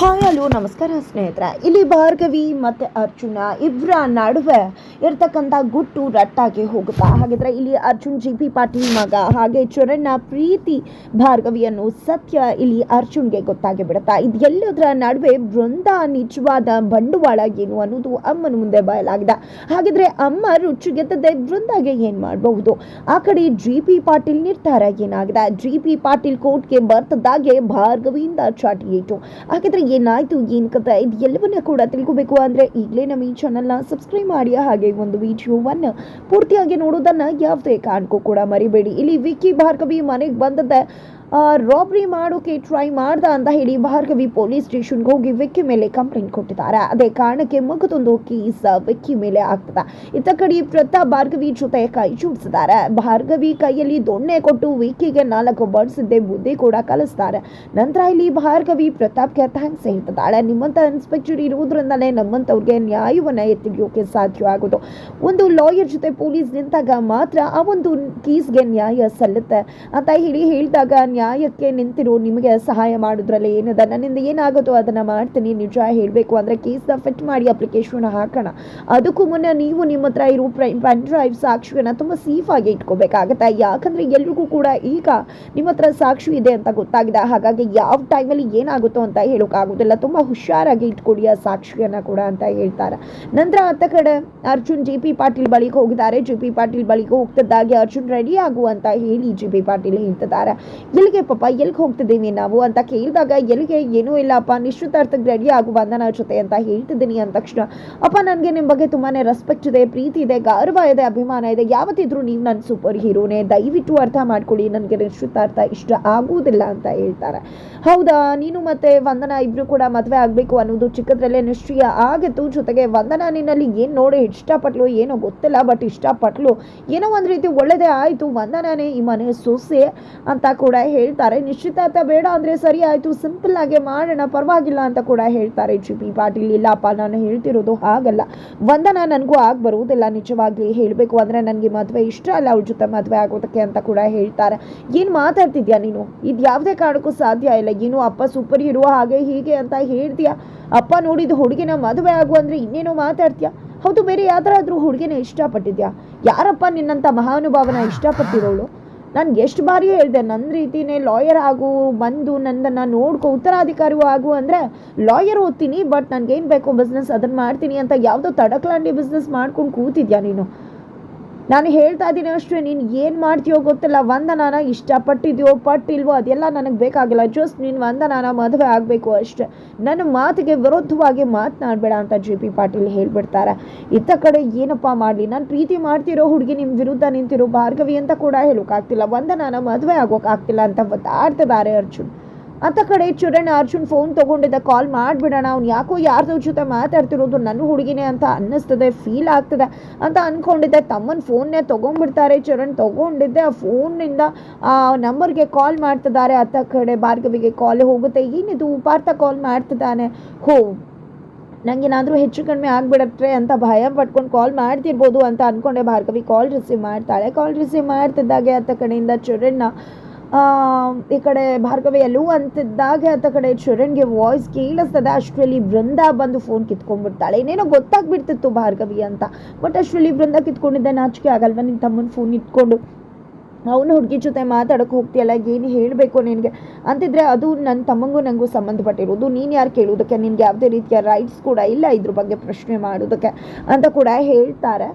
Hi hello ನಮಸ್ಕಾರ ಸ್ನೇಹಿತರೆ. ಇಲ್ಲಿ ಭಾರ್ಗವಿ ಮತ್ತು ಅರ್ಜುನ ಇಬ್ಬರ ನಡುವೆ ಇರ್ತಕ್ಕಂಥ ಗುಟ್ಟು ರಟ್ಟಾಗಿ ಹೋಗುತ್ತಾ. ಹಾಗಿದ್ರೆ ಇಲ್ಲಿ ಅರ್ಜುನ್, ಜಿ ಪಿ ಪಾಟೀಲ್ ಮಗ ಹಾಗೆ ಚರಣ್ನ ಪ್ರೀತಿ ಭಾರ್ಗವಿಯನ್ನು ಸತ್ಯ ಇಲ್ಲಿ ಅರ್ಜುನ್ಗೆ ಗೊತ್ತಾಗಿ ಬಿಡುತ್ತಾ. ಇದು ಎಲ್ಲದರ ನಡುವೆ ಬೃಂದ ನಿಜವಾದ ಬಂಡವಾಳ ಏನು ಅನ್ನೋದು ಅಮ್ಮನ ಮುಂದೆ ಬಯಲಾಗಿದೆ. ಹಾಗಿದ್ರೆ ಅಮ್ಮ ರುಚಿಗೆದ್ದದೆ ಬೃಂದಾಗೆ ಏನು ಮಾಡಬಹುದು? ಆ ಕಡೆ ಜಿ ಪಿ ಪಾಟೀಲ್ ನಿರ್ಧಾರ ಏನಾಗಿದೆ? ಜಿ ಪಿ ಪಾಟೀಲ್ ಕೋರ್ಟ್ಗೆ ಬರ್ತದಾಗೆ ಭಾರ್ಗವಿಯಿಂದ ಚಾಟಿ ಏಟು. ಹಾಗಿದ್ರೆ ಏನಾಯ್ತು ಏನು ಕಥೆ ಇದು ಎಲ್ಲವನ್ನ ಕೂಡ ತಿಳ್ಕೊಬೇಕು ಅಂದ್ರೆ ಈಗಲೇ ನಮ್ಮ ಈ ಚಾನಲ್ನ ಸಬ್ಸ್ಕ್ರೈಬ್ ಮಾಡಿ, ಹಾಗೆ ಒಂದು ವಿಡಿಯೋವನ್ನ ಪೂರ್ತಿಯಾಗಿ ನೋಡೋದನ್ನ ಯಾವುದೇ ಕಾರಣಕ್ಕೂ ಕೂಡ ಮರಿಬೇಡಿ. ಇಲ್ಲಿ ವಿಕ್ಕಿ ಭಾರ್ಗವಿ ಮನೆಗೆ ಬಂದದ್ದೆ ರಾಬ್ರಿ ಮಾಡೋಕೆ ಟ್ರೈ ಮಾಡ್ದ ಅಂತ ಹೇಳಿ ಭಾರ್ಗವಿ ಪೊಲೀಸ್ ಸ್ಟೇಷನ್ಗೆ ಹೋಗಿ ವಿಕ್ಕಿ ಮೇಲೆ ಕಂಪ್ಲೇಂಟ್ ಕೊಟ್ಟಿದ್ದಾರೆ. ಅದೇ ಕಾರಣಕ್ಕೆ ಮಗದೊಂದು ಕೇಸ್ ವಿಕ್ಕಿ ಮೇಲೆ ಆಗ್ತದೆ. ಇತ್ತ ಕಡೆ ಪ್ರತಾಪ್ ಭಾರ್ಗವಿ ಜೊತೆ ಕೈ ಜೋಡಿಸಿದ್ದಾರೆ. ಭಾರ್ಗವಿ ಕೈಯಲ್ಲಿ ದೊಣ್ಣೆ ಕೊಟ್ಟು ವಿಕ್ಕಿಗೆ ನಾಲ್ಕು ಬಡಿಸಿದ್ದೆ ಬುದ್ಧಿ ಕೂಡ ಕಲಿಸ್ತಾರೆ. ನಂತರ ಇಲ್ಲಿ ಭಾರ್ಗವಿ ಪ್ರತಾಪ್ಗೆ ಥ್ಯಾಂಕ್ಸ್ ಹೇಳ್ತಿದ್ದಾಳೆ. ನಿಮ್ಮಂಥ ಇನ್ಸ್ಪೆಕ್ಟರ್ ಇರುವುದರಿಂದಲೇ ನಮ್ಮಂಥವ್ರಿಗೆ ನ್ಯಾಯವನ್ನು ಎತ್ತಿಡಿಯೋಕೆ ಸಾಧ್ಯ ಆಗೋದು. ಒಂದು ಲಾಯರ್ ಜೊತೆ ಪೊಲೀಸ್ ನಿಂತಾಗ ಮಾತ್ರ ಆ ಒಂದು ಕೇಸ್ಗೆ ನ್ಯಾಯ ಸಲ್ಲುತ್ತೆ ಅಂತ ಹೇಳಿ ಹೇಳಿದಾಗ ನ್ಯಾಯಕ್ಕೆ ನಿಂತಿರು, ನಿಮಗೆ ಸಹಾಯ ಮಾಡೋದ್ರಲ್ಲಿ ಏನದ? ನನ್ನಿಂದ ಏನಾಗುತ್ತೋ ಅದನ್ನ ಮಾಡ್ತೀನಿ. ನಿಜ ಹೇಳಬೇಕು ಅಂದರೆ ಕೇಸ್ನ ಫಿಟ್ ಮಾಡಿ ಅಪ್ಲಿಕೇಶನ್ ಹಾಕೋಣ. ಅದಕ್ಕೂ ಮುನ್ನ ನೀವು ನಿಮ್ಮ ಹತ್ರ ಇರೋ ಪೆನ್ ಡ್ರೈವ್ ಸಾಕ್ಷಿಯನ್ನ ತುಂಬ ಸೇಫ್ ಆಗಿ ಇಟ್ಕೋಬೇಕಾಗತ್ತೆ. ಯಾಕಂದ್ರೆ ಎಲ್ರಿಗೂ ಕೂಡ ಈಗ ನಿಮ್ಮ ಹತ್ರ ಸಾಕ್ಷಿ ಇದೆ ಅಂತ ಗೊತ್ತಾಗಿದೆ. ಹಾಗಾಗಿ ಯಾವ ಟೈಮಲ್ಲಿ ಏನಾಗುತ್ತೋ ಅಂತ ಹೇಳೋಕ್ಕಾಗೋದಿಲ್ಲ ತುಂಬ ಹುಷಾರಾಗಿ ಇಟ್ಕೊಡಿ ಆ ಸಾಕ್ಷಿಯನ್ನ ಕೂಡ ಅಂತ ಹೇಳ್ತಾರೆ. ನಂತರ ಅತ್ತ ಕಡೆ ಅರ್ಜುನ್ ಜೆ ಪಿ ಪಾಟೀಲ್ ಬಳಿಗೆ ಹೋಗಿದ್ದಾರೆ. ಜೆ ಪಿ ಪಾಟೀಲ್ ಬಳಿಗೆ ಹೋಗ್ತಿದ್ದಾಗೆ ಅರ್ಜುನ್ ರೆಡಿ ಆಗುವಂತ ಹೇಳಿ ಜಿ ಪಿ ಪಾಟೀಲ್ ಹೇಳ್ತಿದ್ದಾರೆ. ಎಲ್ಲಿಗೆ ಪಾಪ, ಎಲ್ಲಿಗೆ ಹೋಗ್ತಿದ್ದೀವಿ ನಾವು ಅಂತ ಕೇಳಿದಾಗ, ಎಲ್ಲಿಗೆ ಏನೂ ಇಲ್ಲಪ್ಪ ನಿಶ್ಚಿತಾರ್ಥಕ್ಕೆ ರೆಡಿ ಆಗು ಬಂಧನ ಜೊತೆ ಅಂತ ಹೇಳ್ತಿದ್ದೀನಿ ಅಂದ ತಕ್ಷಣ. ಅಪ್ಪ, ನನಗೆ ನಿಮ್ಮ ಬಗ್ಗೆ ತುಂಬಾ ರೆಸ್ಪೆಕ್ಟ್ ಇದೆ, ಪ್ರೀತಿ ಇದೆ, ಗೌರವ ಇದೆ, ಅಭಿಮಾನ ಇದೆ. ಯಾವತ್ತಿದ್ರು ನೀವು ನನ್ನ ಸೂಪರ್ ಹೀರೋನೇ ದಯವಿಟ್ಟು ಅರ್ಥ ಮಾಡ್ಕೊಳ್ಳಿ, ನನಗೆ ನಿಶ್ಚಿತಾರ್ಥ ಇಷ್ಟ ಆಗುವುದಿಲ್ಲ ಅಂತ ಹೇಳ್ತಾರೆ. ಹೌದಾ? ನೀನು ಮತ್ತೆ ವಂದನ, ಇಬ್ರು ಕೂಡ ಮದುವೆ ಆಗಬೇಕು ಅನ್ನೋದು ಚಿಕ್ಕದ್ರಲ್ಲೇ ನಿಶ್ಚಯ ಆಗಿತ್ತು. ಜೊತೆಗೆ ವಂದನ, ನಿನ್ನಲ್ಲಿ ಏನು ನೋಡಿ ಇಷ್ಟಪಟ್ಲು, ಏನೋ ಗೊತ್ತಿಲ್ಲ ಬಟ್ ಇಷ್ಟಪಟ್ಲು. ಏನೋ ಒಂದು ರೀತಿ ಒಳ್ಳೆಯದೇ ಆಯಿತು. ವಂದನಾನೇ ಈ ಮನೆ ಸೊಸೆ ಅಂತ ಕೂಡ ಹೇಳ್ತಾರೆ ನಿಶ್ಚಿತಾರ್ಥ ಬೇಡ ಅಂದರೆ ಸರಿ ಆಯಿತು, ಸಿಂಪಲ್ ಆಗಿ ಮಾಡೋಣ, ಪರವಾಗಿಲ್ಲ ಅಂತ ಕೂಡ ಹೇಳ್ತಾರೆ ಜಿ ಪಿ ಪಾಟೀಲ್. ಇಲ್ಲಪ್ಪ, ನಾನು ಹೇಳ್ತಿರೋದು ಹಾಗಲ್ಲ. ವಂದನ ನನಗೂ ಆಗ ಬರುವುದಿಲ್ಲ, ನಿಜವಾಗ್ಲಿ ಹೇಳಬೇಕು ಅಂದರೆ ನನಗೆ ಮದುವೆ ಇಷ್ಟ ಅಲ್ಲ, ಅವ್ರ ಜೊತೆ ಮದುವೆ ಆಗೋದಕ್ಕೆ ಅಂತ ಕೂಡ ಹೇಳ್ತಾರೆ. ಏನು ಮಾತಾಡ್ತಿದ್ಯಾ ನೀನು? ಇದು ಯಾವುದೇ ಕಾರಣಕ್ಕೂ ಸಾಧ್ಯ ಇಲ್ಲ. ಏನು, ಅಪ್ಪ ಸೂಪರ್ ಹೀರೋ ಹಾಗೆ ಹೀಗೆ ಅಂತ ಹೇಳ್ತೀಯಾ? ಅಪ್ಪ ನೋಡಿದ ಹುಡುಗಿನ ಮದುವೆ ಆಗು ಅಂದರೆ ಇನ್ನೇನೋ ಮಾತಾಡ್ತೀಯಾ? ಹೌದು, ಬೇರೆ ಯಾವ್ದಾದ್ರೂ ಹುಡುಗಿನ ಇಷ್ಟಪಟ್ಟಿದ್ಯಾ? ಯಾರಪ್ಪ ನಿನ್ನಂಥ ಮಹಾನುಭಾವನ ಇಷ್ಟಪಟ್ಟಿರೋಳು? ನಾನು ಎಷ್ಟು ಬಾರಿ ಹೇಳಿದೆ ನನ್ನ ರೀತಿನೇ ಲಾಯರ್ ಆಗು, ಬಂದು ನನ್ನನ್ನು ನೋಡ್ಕೊ, ಉತ್ತರಾಧಿಕಾರಿಯೂ ಆಗು ಅಂದರೆ ಲಾಯರ್ ಓದ್ತೀನಿ ಬಟ್ ನನಗೇನು ಬೇಕು ಬಿಸ್ನೆಸ್ ಅದನ್ನು ಮಾಡ್ತೀನಿ ಅಂತ ಯಾವುದೋ ತಡಕ್ಲಾಂಡಿ ಬಿಸ್ನೆಸ್ ಮಾಡ್ಕೊಂಡು ಕೂತಿದ್ಯಾ ನೀನು? ನಾನು ಹೇಳ್ತಾ ಇದ್ದೀನಿ ಅಷ್ಟೇ, ನೀನು ಏನು ಮಾಡ್ತೀಯೋ ಗೊತ್ತಿಲ್ಲ, ವಂದನಾನ ಇಷ್ಟಪಟ್ಟಿದ್ಯೋ ಪಟ್ಟಿಲ್ವೋ ಅದೆಲ್ಲ ನನಗೆ ಬೇಕಾಗಿಲ್ಲ. ಜಸ್ಟ್ ನೀನು ವಂದನಾನ ಮದುವೆ ಆಗಬೇಕು ಅಷ್ಟೆ. ನನ್ನ ಮಾತಿಗೆ ವಿರುದ್ಧವಾಗಿ ಮಾತನಾಡಬೇಡ ಅಂತ ಜೆ ಪಿ ಪಾಟೀಲ್ ಹೇಳಿಬಿಡ್ತಾರೆ. ಇತ್ತ ಕಡೆ ಏನಪ್ಪ ಮಾಡಲಿ? ನಾನು ಪ್ರೀತಿ ಮಾಡ್ತಿರೋ ಹುಡುಗಿ ನಿಮ್ಮ ವಿರುದ್ಧ ನಿಂತಿರೋ, ಭಾರ್ಗವಿ ಅಂತ ಕೂಡ ಹೇಳೋಕ್ಕಾಗ್ತಿಲ್ಲ ವಂದನಾನ ಮದುವೆ ಆಗೋಕ್ಕಾಗ್ತಿಲ್ಲ ಅಂತ ಒತ್ತಾಡ್ತಿದ್ದಾರೆ ಅರ್ಜುನ್. ಅತ್ತ ಕಡೆ ಚರಣ್ ಅರ್ಜುನ್ ಫೋನ್ ತಗೊಂಡಿದ್ದ ಕಾಲ್ ಮಾಡಿಬಿಡೋಣ. ಅವ್ನು ಯಾಕೋ ಯಾರ್ದೋ ಜೊತೆ ಮಾತಾಡ್ತಿರೋದು ನನ್ನ ಹುಡುಗಿನೇ ಅಂತ ಅನ್ನಿಸ್ತದೆ ಫೀಲ್ ಆಗ್ತದೆ ಅಂತ ಅಂದ್ಕೊಂಡಿದ್ದೆ ತಮ್ಮನ ಫೋನ್ನೇ ತೊಗೊಂಡ್ಬಿಡ್ತಾರೆ ಚರಣ್. ತೊಗೊಂಡಿದ್ದೆ ಆ ಫೋನ್ನಿಂದ ಆ ನಂಬರ್ಗೆ ಕಾಲ್ ಮಾಡ್ತಿದ್ದಾರೆ. ಅತ್ತ ಕಡೆ ಭಾರ್ಗವಿಗೆ ಕಾಲ್ ಹೋಗುತ್ತೆ. ಏನಿದು ಪಾರ್ಥ ಕಾಲ್ ಮಾಡ್ತಿದ್ದಾನೆ. ಹೋ ನಂಗೇನಾದರೂ ಹೆಚ್ಚು ಕಡಿಮೆ ಆಗಿಬಿಡತ್ತೆ ಅಂತ ಭಯ ಪಟ್ಕೊಂಡು ಕಾಲ್ ಮಾಡ್ತಿರ್ಬೋದು ಅಂತ ಅಂದ್ಕೊಂಡೆ ಭಾರ್ಗವಿ ಕಾಲ್ ರಿಸೀವ್ ಮಾಡ್ತಾಳೆ. ಕಾಲ್ ರಿಸೀವ್ ಮಾಡ್ತಿದ್ದಾಗೆ ಅತ್ತ ಕಡೆಯಿಂದ ಚರಣ್ನ ಆ, ಈ ಕಡೆ ಭಾರ್ಗವಿ ಎಲ್ಲೂ ಅಂತಿದ್ದಾಗ ಆತ ಕಡೆ ಚರಣ್ಗೆ ವಾಯ್ಸ್ ಕೇಳಿಸ್ತದೆ. ಅಷ್ಟರಲ್ಲಿ ಬೃಂದ ಬಂದು ಫೋನ್ ಕಿತ್ಕೊಂಡ್ಬಿಡ್ತಾಳೆ. ಇನ್ನೇನೋ ಗೊತ್ತಾಗ್ಬಿಡ್ತಿತ್ತು ಭಾರ್ಗವಿ ಅಂತ. ಬಟ್ ಅಷ್ಟರಲ್ಲಿ ಬೃಂದ ಕಿತ್ಕೊಂಡಿದ್ದೆ ನಾಚಿಕೆ ಆಗಲ್ವ? ನಿನ್ನ ತಮ್ಮನ ಫೋನ್ ಇಟ್ಕೊಂಡು. ಅವನು ಹುಡುಗಿ ಜೊತೆ ಮಾತಾಡೋಕೆ ಹೋಗ್ತೀಯಲ್ಲ, ಏನು ಹೇಳಬೇಕು ನಿನಗೆ? ಅಂತಿದ್ರೆ ಅದು ನನ್ನ ತಮ್ಮಂಗೂ ನನಗೂ ಸಂಬಂಧಪಟ್ಟಿರೋದು. ನೀನು ಯಾರು ಕೇಳೋದಕ್ಕೆ? ನಿನಗೆ ಯಾವುದೇ ರೀತಿಯ ರೈಟ್ಸ್ ಕೂಡ ಇಲ್ಲ ಇದ್ರ ಬಗ್ಗೆ ಪ್ರಶ್ನೆ ಮಾಡೋದಕ್ಕೆ ಅಂತ ಕೂಡ ಹೇಳ್ತಾರೆ.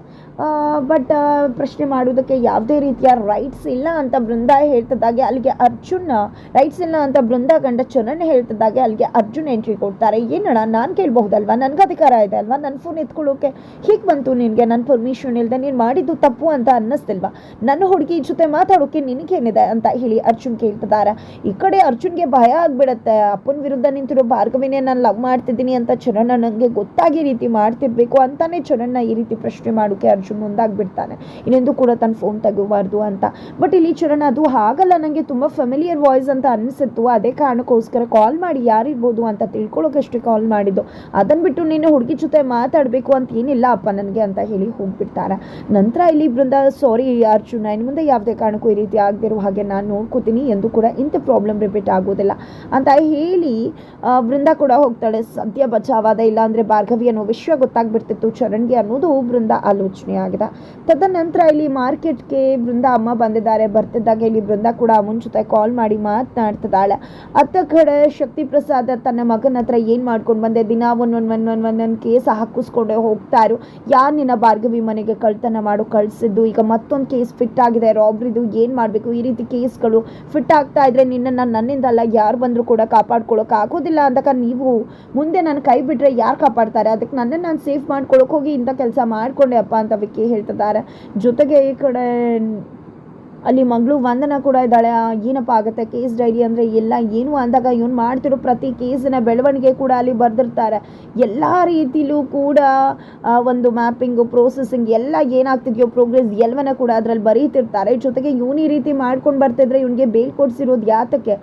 ಬಟ್ ಪ್ರಶ್ನೆ ಮಾಡೋದಕ್ಕೆ ಯಾವುದೇ ರೀತಿಯ ರೈಟ್ಸ್ ಇಲ್ಲ ಅಂತ ಬೃಂದ ಹೇಳ್ತದಾಗೆ ಅಲ್ಲಿಗೆ ಅರ್ಜುನ್ ರೈಟ್ಸ್ ಇಲ್ಲ ಅಂತ ಬೃಂದ ಗಂಡ ಚರಣ್ ಹೇಳ್ತದಾಗೆ ಅಲ್ಲಿಗೆ ಅರ್ಜುನ್ ಎಂಟ್ರಿ ಕೊಡ್ತಾರೆ. ಏನಣ್ಣ, ನಾನು ಕೇಳಬಹುದಲ್ವಾ? ನನಗೆ ಅಧಿಕಾರ ಇದೆ ಅಲ್ವಾ? ನನ್ನ ಫೋನ್ ಎತ್ಕೊಳ್ಳೋಕೆ ಹೀಗೆ ಬಂತು ನಿನಗೆ? ನನ್ನ ಪರ್ಮಿಷನ್ ಇಲ್ಲದೆ ನೀನು ಮಾಡಿದ್ದು ತಪ್ಪು ಅಂತ ಅನ್ನಿಸ್ತಿಲ್ವಾ? ನನ್ನ ಹುಡುಗಿ ಜೊತೆ ಮಾತಾಡೋಕೆ ನಿನಗೇನಿದೆ ಅಂತ ಹೇಳಿ ಅರ್ಜುನ್ ಕೇಳ್ತಿದ್ದಾರೆ. ಈ ಕಡೆ ಅರ್ಜುನ್ಗೆ ಭಯ ಆಗ್ಬಿಡತ್ತೆ. ಅಪ್ಪನ ವಿರುದ್ಧ ನಿಂತಿರೋ ಭಾರ್ಗವಿನೇ ನಾನು ಲವ್ ಮಾಡ್ತಿದ್ದೀನಿ ಅಂತ ಚರಣ್ಣ ನನಗೆ ಗೊತ್ತಾಗಿ ರೀತಿ ಮಾಡ್ತಿರ್ಬೇಕು ಅಂತಾನೆ ಚರಣ್ಣ ಈ ರೀತಿ ಪ್ರಶ್ನೆ ಮಾಡೋಕೆ ಅರ್ಜುನ್ ಮುಂದಾಗ್ಬಿಡ್ತಾನೆ. ಇನ್ನೆಂದು ಕೂಡ ತನ್ನ ಫೋನ್ ತೆಗೋಬಾರ್ದು ಅಂತ. ಬಟ್ ಇಲ್ಲಿ ಚರಣ ಅದು ಹಾಗಲ್ಲ. ನನಗೆ ತುಂಬ ಫೆಮಿಲಿಯರ್ ವಾಯ್ಸ್ ಅಂತ ಅನಿಸಿತ್ತು. ಅದೇ ಕಾರಣಕ್ಕೋಸ್ಕರ ಕಾಲ್ ಮಾಡಿ ಯಾರಿರ್ಬೋದು ಅಂತ ತಿಳ್ಕೊಳ್ಳೋಕಷ್ಟೇ ಕಾಲ್ ಮಾಡಿದ್ದು. ಅದನ್ನು ಬಿಟ್ಟು ನೀನು ಹುಡುಗಿ ಜೊತೆ ಮಾತಾಡಬೇಕು ಅಂತ ಏನಿಲ್ಲ ಅಪ್ಪ ನನಗೆ ಅಂತ ಹೇಳಿ ಹೋಗ್ಬಿಡ್ತಾರೆ. ನಂತರ ಇಲ್ಲಿ ಬೃಂದ ಸಾರಿ ಅರ್ಜುನ ಇನ್ನು ಮುಂದೆ ಯಾವುದೇ ಕಾರಣಕ್ಕೂ ಈ ರೀತಿ ಆಗದಿರೋ ಹಾಗೆ ನಾನು ನೋಡ್ಕೋತೀನಿ ಎಂದು ಕೂಡ ಇಂಥ ಪ್ರಾಬ್ಲಮ್ ರಿಪೀಟ್ ಆಗೋದಿಲ್ಲ. ಅಂತ ಹೇಳಿ ವೃಂದ ಕೂಡ ಹೋಗ್ತಾಳೆ. ಸದ್ಯ ಬಚಾವಾದ ಇಲ್ಲ ಅಂದರೆ ಭಾರ್ಗವಿ ಅನ್ನೋ ವಿಷಯ ಗೊತ್ತಾಗ್ಬಿಡ್ತಿತ್ತು ಚರಣ್ಗೆ ಅನ್ನೋದು ವೃಂದ ಆಲೋಚನೆ ಆಗಿದೆ ತದನಂತರ ಇಲ್ಲಿ ಮಾರ್ಕೆಟ್ಗೆ ವೃಂದ ಅಮ್ಮ ಬಂದಿದ್ದಾರೆ. ಬರ್ತಿದ್ದಾಗ ಇಲ್ಲಿ ವೃಂದ ಕೂಡ ಅಮ್ಮನ ಜೊತೆ ಕಾಲ್ ಮಾಡಿ ಮಾತನಾಡ್ತಿದ್ದಾಳೆ. ಅತ್ತ ಕಡೆ ಶಕ್ತಿ ಪ್ರಸಾದ್ ತನ್ನ ಮಗನ ಹತ್ರ ಏನು ಮಾಡ್ಕೊಂಡು ಬಂದೆ? ದಿನ ಒಂದೊಂದು ಒಂದೊಂದು ಒಂದೊಂದು ಕೇಸ್ ಹಾಕಿಸ್ಕೊಂಡೆ ಹೋಗ್ತಾರು ಯಾರು ನಿನ್ನ ಭಾರ್ಗವಿ ಮನೆಗೆ ಕಳ್ತನ ಮಾಡು, ಕಳಿಸಿದ್ದು? ಈಗ ಮತ್ತೊಂದು ಕೇಸ್ ಫಿಟ್ ಆಗಿದೆ ರಾಬ್ರಿದು ಏನು ಮಾಡಬೇಕು? ಈ ರೀತಿ ಕೇಸ್ಗಳು ಫಿಟ್ ಆಗ್ತಾ ಇದ್ರೆ ನಿನ್ನನ್ನು ನನ್ನಿಂದ ಅಲ್ಲ, ಯಾರು ಬಂದರೂ ಕೂಡ ಕಾಪಾಡ್ಕೊಳ್ಳೋಕೆ ಆಗೋದಿಲ್ಲ ಅಂದಾಗ ನೀವು ಮುಂದೆ ನನ್ನ ಕೈ ಬಿಟ್ಟರೆ ಯಾರು ಕಾಪಾಡ್ತಾರೆ? ಅದಕ್ಕೆ ನನ್ನನ್ನು ನಾನು ಸೇಫ್ ಮಾಡ್ಕೊಳಕ್ಕೆ ಹೋಗಿ ಇಂಥ ಕೆಲಸ ಮಾಡಿಕೊಂಡೆ ಅಪ್ಪ ಅಂತ ವಿಕ್ಕಿ ಹೇಳ್ತಿದ್ದಾರೆ. ಜೊತೆಗೆ ಈ ಕಡೆ ಅಲ್ಲಿ ಮಗಳು ವಂದನ ಕೂಡ ಇದ್ದಾಳೆ. ಏನಪ್ಪ ಆಗುತ್ತೆ? ಕೇಸ್ ಡೈರಿ ಅಂದರೆ ಎಲ್ಲ ಏನು ಅಂದಾಗ ಇವನು ಮಾಡ್ತಿರೋ ಪ್ರತಿ ಕೇಸಿನ ಬೆಳವಣಿಗೆ ಕೂಡ ಅಲ್ಲಿ ಬರೆದಿರ್ತಾರೆ. ಎಲ್ಲ ರೀತಿಲೂ ಕೂಡ ಒಂದು ಮ್ಯಾಪಿಂಗು ಪ್ರೋಸೆಸಿಂಗ್ ಎಲ್ಲ ಏನಾಗ್ತಿದೆಯೋ ಪ್ರೋಗ್ರೆಸ್ ಎಲ್ಲವನ್ನ ಕೂಡ ಅದರಲ್ಲಿ ಬರೀತಿರ್ತಾರೆ. ಜೊತೆಗೆ ಇವನು ಈ ರೀತಿ ಮಾಡ್ಕೊಂಡು ಬರ್ತಿದ್ರೆ ಇವನಿಗೆ ಬೇಲ್ ಕೊಡಿಸಿರೋದು ಯಾತಕ್ಕೆ?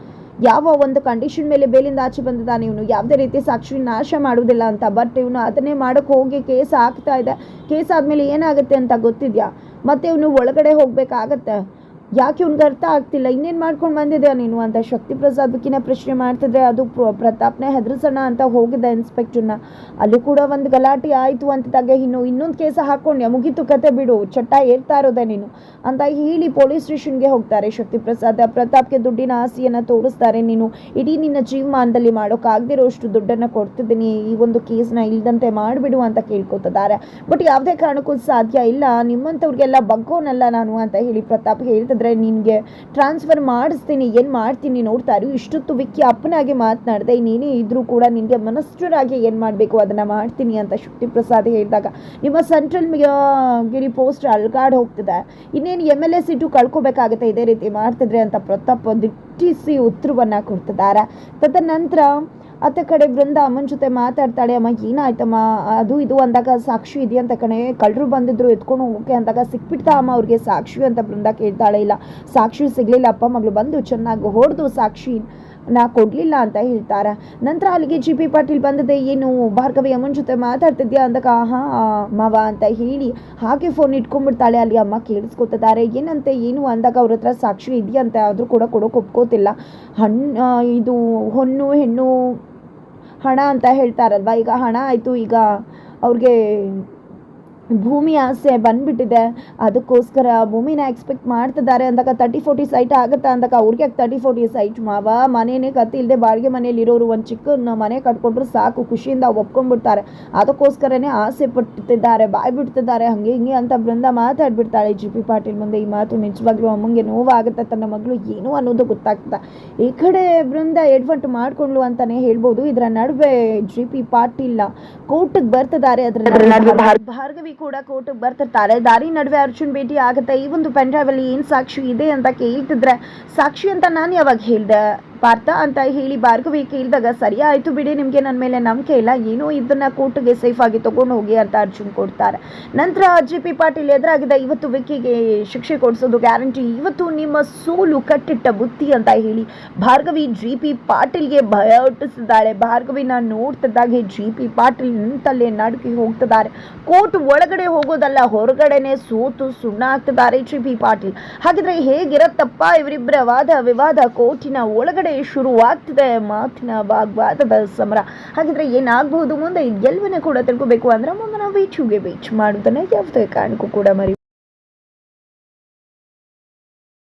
ಯಾವ ಒಂದು ಕಂಡೀಷನ್ ಮೇಲೆ ಬೇಲಿಂದ ಆಚೆ ಬಂದಿದ್ದಾನೆ ಇವನು? ಯಾವುದೇ ರೀತಿ ಸಾಕ್ಷಿ ನಾಶ ಮಾಡುವುದಿಲ್ಲ ಅಂತ. ಬಟ್ ಇವನು ಅದನ್ನೇ ಮಾಡೋಕೆ ಹೋಗಿ ಕೇಸ್ ಆಗ್ತಾ ಇದೆ. ಕೇಸ್ ಆದಮೇಲೆ ಏನಾಗುತ್ತೆ ಅಂತ ಗೊತ್ತಿದೆಯಾ? ಮತ್ತೆ ಇವನು ಒಳಗಡೆ ಹೋಗಬೇಕಾಗತ್ತೆ? ಯಾಕೆ ಇವ್ನಿಗೆ ಅರ್ಥ ಆಗ್ತಿಲ್ಲ? ಇನ್ನೇನು ಮಾಡ್ಕೊಂಡು ಬಂದಿದ್ಯಾ ನೀನು ಅಂತ ಶಕ್ತಿ ಪ್ರಸಾದ್ ಬುಕ್ಕಿನ ಪ್ರಶ್ನೆ ಮಾಡ್ತಿದ್ರೆ ಅದು ಪ್ರ- ಪ್ರತಾಪ್ನೇ ಹೆದರ್ಸೋಣ ಅಂತ ಹೋಗಿದ್ದ ಇನ್ಸ್ಪೆಕ್ಟರ್ನ ಅಲ್ಲಿ ಕೂಡ ಒಂದು ಗಲಾಟೆ ಆಯಿತು ಅಂತಿದ್ದಾಗ ಇನ್ನು, ಇನ್ನೊಂದು ಕೇಸ ಹಾಕ್ಕೊಂಡೆ ಮುಗಿತು ಕತೆ ಬಿಡು, ಚಟ್ಟ ಏರ್ತಾ ಇರೋದೆ ನೀನು ಅಂತ ಹೇಳಿ ಪೊಲೀಸ್ ಸ್ಟೇಷನ್ಗೆ ಹೋಗ್ತಾರೆ. ಶಕ್ತಿ ಪ್ರಸಾದ್, ಪ್ರತಾಪ್ಗೆ ದುಡ್ಡಿನ ಆಸೆಯನ್ನು ತೋರಿಸ್ತಾರೆ ನೀನು. ಇಡೀ ನಿನ್ನ ಜೀವಮಾನದಲ್ಲಿ ಮಾಡೋಕ್ಕಾಗದಿರೋ ಅಷ್ಟು ದುಡ್ಡನ್ನು ಕೊಡ್ತಿದ್ದೀನಿ. ಈ ಒಂದು ಕೇಸ್ನ ಇಲ್ದಂತೆ ಮಾಡಿಬಿಡು ಅಂತ ಕೇಳ್ಕೊತಿದ್ದಾರೆ. ಬಟ್ ಯಾವುದೇ ಕಾರಣಕ್ಕೂ ಸಾಧ್ಯ ಇಲ್ಲ. ನಿಮ್ಮಂಥವ್ರಿಗೆಲ್ಲ ಬಗ್ಗೋನಲ್ಲ ನಾನು ಅಂತ ಹೇಳಿ ಪ್ರತಾಪ್ ಹೇಳ್ತಿದ್ರೆ ನಿನಗೆ ಟ್ರಾನ್ಸ್ಫರ್ ಮಾಡಿಸ್ತೀನಿ, ಏನು ಮಾಡ್ತೀನಿ ನೋಡ್ತಾ ಇರು. ಇಷ್ಟೊತ್ತು ವಿಕ್ಕಿ ಅಪ್ಪನಾಗೆ ಮಾತನಾಡಿದೆ, ನೀನೇ ಇದ್ದರೂ ಕೂಡ ನಿನಗೆ ಮನಸ್ಥರಾಗಿ ಏನು ಮಾಡಬೇಕು ಅದನ್ನು ಮಾಡ್ತೀನಿ ಅಂತ ಶಕ್ತಿ ಪ್ರಸಾದ್ ಹೇಳಿದಾಗ. ನಿಮ್ಮ ಸೆಂಟ್ರಲ್ ಗಿರಿ ಪೋಸ್ಟ್ ಅಲ್ಗಾಡ್ ಹೋಗ್ತಿದೆ. ಇನ್ನೇನು ಎಂ ಎಲ್ ಎ ಸೀಟು ಕಳ್ಕೊಬೇಕಾಗುತ್ತೆ ಇದೇ ರೀತಿ ಮಾಡ್ತಿದ್ರೆ ಅಂತ ಪ್ರತಾಪ್ ದಿಟ್ಟಿಸಿ ಉತ್ತರವನ್ನು ಕೊಡ್ತಿದ್ದಾರೆ. ತದನಂತರ ಅತ್ತ ಕಡೆ ಬೃಂದ ಅಮ್ಮನ ಜೊತೆ ಮಾತಾಡ್ತಾಳೆ, ಅಮ್ಮ, ಏನಾಯ್ತಮ್ಮ? ಅದು ಇದು ಅಂದಾಗ ಸಾಕ್ಷಿ ಇದೆಯಂತ ಕಣೆ. ಕಳ್ಳರು ಬಂದಿದ್ರು, ಎತ್ಕೊಂಡು ಹೋಗೋಕೆ ಅಂದಾಗ ಸಿಕ್ಬಿಡ್ತಾ ಅಮ್ಮ ಅವ್ರಿಗೆ ಸಾಕ್ಷಿ ಅಂತ ಬೃಂದ ಕೇಳ್ತಾಳೆ. ಇಲ್ಲ, ಸಾಕ್ಷಿ ಸಿಗ್ಲಿಲ್ಲ. ಅಪ್ಪ ಮಗಳು ಬಂದು ಚೆನ್ನಾಗಿ ಹೊಡೆದು ಸಾಕ್ಷಿ ನಾ ಕೊಡಲಿಲ್ಲ ಅಂತ ಹೇಳ್ತಾರೆ. ನಂತರ ಅಲ್ಲಿಗೆ ಜಿ ಪಿ ಪಾಟೀಲ್ ಬಂದದೆ, ಏನು ಭಾರ್ಗವಿ ಅಮ್ಮನ ಜೊತೆ ಮಾತಾಡ್ತಿದ್ಯಾ? ಅಂದಾಗ ಹಾಂ ಮಾವ, ಅಂತ ಹೇಳಿ ಹಾಗೆ ಫೋನ್ ಇಟ್ಕೊಂಡ್ಬಿಡ್ತಾಳೆ. ಅಲ್ಲಿ ಅಮ್ಮ ಕೇಳಿಸ್ಕೊತಿದ್ದಾರೆ. ಏನಂತೆ, ಏನು? ಅಂದಾಗ, ಅವ್ರ ಹತ್ರ ಸಾಕ್ಷಿ ಇದೆಯಂತೆ, ಆದರೂ ಕೂಡ ಕೊಡೋಕೆ ಒಪ್ಕೋತಿಲ್ಲ. ಹಣ್ಣು ಇದು ಹೊನ್ನು, ಹೆಣ್ಣು, ಹಣ ಅಂತ ಹೇಳ್ತಾರಲ್ವ? ಈಗ ಹಣ ಆಯಿತು, ಈಗ ಅವ್ರಿಗೆ ಭೂಮಿ ಆಸೆ ಬಂದ್ಬಿಟ್ಟಿದೆ. ಅದಕ್ಕೋಸ್ಕರ ಭೂಮಿನ ಎಕ್ಸ್ಪೆಕ್ಟ್ ಮಾಡ್ತಿದ್ದಾರೆ ಅಂದಾಗ ತರ್ಟಿ ಫೋರ್ಟಿ ಸೈಟ್ ಆಗುತ್ತಾ ಅಂದಾಗ ಅವ್ರಿಗೆ ತರ್ಟಿ ಫೋರ್ಟಿ ಸೈಟ್ ಮಾವ? ಮನೇನೆ ಕತ್ತಿ ಇಲ್ಲದೆ ಬಾಡಿಗೆ ಮನೆಯಲ್ಲಿ ಇರೋರು ಒಂದು ಚಿಕ್ಕ ಮನೆ ಕಟ್ಕೊಂಡ್ರು ಸಾಕು ಖುಷಿಯಿಂದ ಒಪ್ಕೊಂಡ್ಬಿಡ್ತಾರೆ. ಅದಕ್ಕೋಸ್ಕರನೇ ಆಸೆ ಪಟ್ಟಿದ್ದಾರೆ ಬಾಯ್ ಬಿಡ್ತಿದ್ದಾರೆ. ಹಂಗೆ ಹಿಂಗೆ ಅಂತ ಬೃಂದ ಮಾತಾಡ್ಬಿಡ್ತಾಳೆ ಜಿ ಪಿ ಪಾಟೀಲ್ ಮುಂದೆ. ಈ ಮಾತು ನಿಜವಾಗ್ಲೂ ಅಮ್ಮಂಗೆ ನೋವಾಗುತ್ತೆ ತನ್ನ ಮಗಳು ಏನು ಅನ್ನೋದು ಗೊತ್ತಾಗ್ತದೆ ಈ ಕಡೆ ಬೃಂದ ಎಡ್ವಂಟ್ ಮಾಡ್ಕೊಂಡ್ಲು ಅಂತಾನೆ ಹೇಳ್ಬೋದು. ಇದರ ನಡುವೆ ಜಿ ಪಿ ಪಾಟೀಲ್ ಕೋರ್ಟ್ಗೆ ಬರ್ತಿದ್ದಾರೆ. ಅದರ ಭಾರ್ಗವಿ ಕೂಡ ಕೋರ್ಟ್ಗೆ ಬರ್ತಿರ್ತಾರೆ. ದಾರಿ ನಡುವೆ ಅರ್ಜುನ್ ಭೇಟಿ ಆಗುತ್ತೆ. ಈ ಒಂದು ಪೆನ್ ಡ್ರೈವ್ ಏನ್ ಸಾಕ್ಷಿ ಇದೆ ಅಂತ ಕೇಳ್ತಿದ್ರೆ ಸಾಕ್ಷಿ ಅಂತ ನಾನು ಯಾವಾಗ ಹೇಳ್ದೆ? ಪಾರ್ಥ ಅಂತ ಹೇಳಿ ಭಾರ್ಗವಿ ಕೇಳಿದಾಗ, ಸರಿ ಆಯ್ತು ಬಿಡಿ, ನಿಮಗೆ ನನ್ನ ಮೇಲೆ ನಂಬಿಕೆ ಇಲ್ಲ. ಏನೋ ಇದನ್ನ ಕೋರ್ಟ್ಗೆ ಸೇಫ್ ಆಗಿ ತಗೊಂಡು ಹೋಗಿ ಅಂತ ಅರ್ಜುನ್ ಕೊಡ್ತಾರೆ. ನಂತರ ಜಿ ಪಿ ಪಾಟೀಲ್ ಎದುರಾಗಿದೆ ಇವತ್ತು ವಿಕ್ಕಿಗೆ ಶಿಕ್ಷೆ ಕೊಡಿಸೋದು ಗ್ಯಾರಂಟಿ ಇವತ್ತು ನಿಮ್ಮ ಸೋಲು ಕಟ್ಟಿಟ್ಟ ಬುತ್ತಿ ಅಂತ ಹೇಳಿ ಭಾರ್ಗವಿ ಜಿ ಪಿ ಪಾಟೀಲ್ಗೆ ಭಯ ಹುಟ್ಟಿಸಿದ್ದಾಳೆ ಭಾರ್ಗವಿನ ನೋಡ್ತಿದ್ದಾಗೆ ಜಿ ಪಿ ಪಾಟೀಲ್ ನಿಂತಲ್ಲೇ ನಡುಕಿ ಹೋಗ್ತಿದ್ದಾರೆ. ಕೋರ್ಟ್ ಒಳಗಡೆ ಹೋಗೋದಲ್ಲ, ಹೊರಗಡೆನೆ ಸೋತು ಸುಣ್ಣ ಆಗ್ತಿದ್ದಾರೆ ಜಿ ಪಿ ಪಾಟೀಲ್. ಹಾಗಿದ್ರೆ ಹೇಗಿರತ್ತಪ್ಪ ಇವರಿಬ್ಬರ ವಾದ ವಿವಾದ? ಕೋರ್ಟಿನ ಒಳಗಡೆ ಶುರುವಾಗ್ತಿದೆ ಮಾತಿನ ವಾಗ್ವಾದದ ಸಮರ. ಹಾಗಿದ್ರೆ ಏನಾಗಬಹುದು ಮುಂದೆ ಎಲ್ಲವನ್ನ ಕೂಡ ತಿಳ್ಕೋಬೇಕು ಅಂದ್ರೆ ಮುಂದೆ ನಾವು ಬೀಚುಗೆ ಬೀಚ್ ಮಾಡುವುದನ್ನ ಯಾವುದೇ ಕಾರಣಕ್ಕೂ ಕೂಡ ಮರಿ